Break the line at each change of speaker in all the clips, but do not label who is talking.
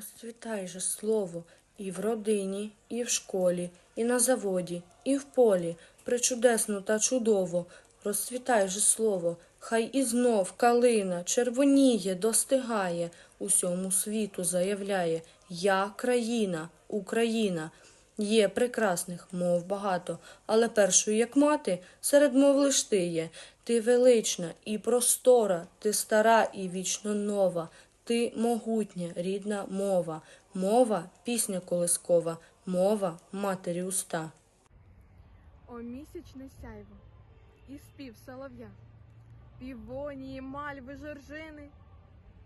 Розцвітай же слово і в родині, і в школі, і на заводі, і в полі, причудесно та чудово. Розцвітай же слово, хай і знов калина червоніє, достигає, усьому світу заявляє Я країна, Україна. Є прекрасних мов багато, але першою, як мати, серед мов лиш ти є. Ти велична і простора, ти стара і вічно нова, ти могутня, рідна мова, мова пісня колискова, мова матері уста.
О місячне сяйво, і спів солов'я, півонії, мальви, жоржини,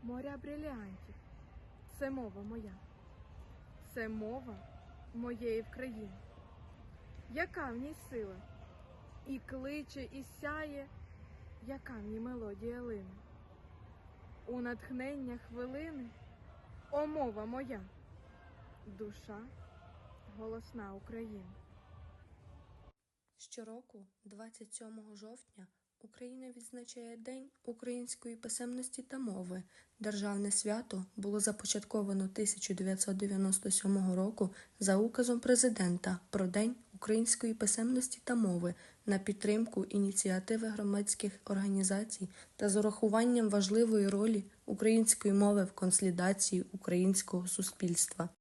моря бриліантів. Це мова моя, це мова моєї в країни. Яка в ній сила? І кличе, і сяє, яка в ній мелодія лине. У натхнення хвилини, о мова моя, душа голосна України.
Щороку, 27 жовтня, Україна відзначає День української писемності та мови. Державне свято було започатковано 1997 року за указом президента про День української писемності та мови на підтримку ініціативи громадських організацій та з урахуванням важливої ролі української мови в консолідації українського суспільства.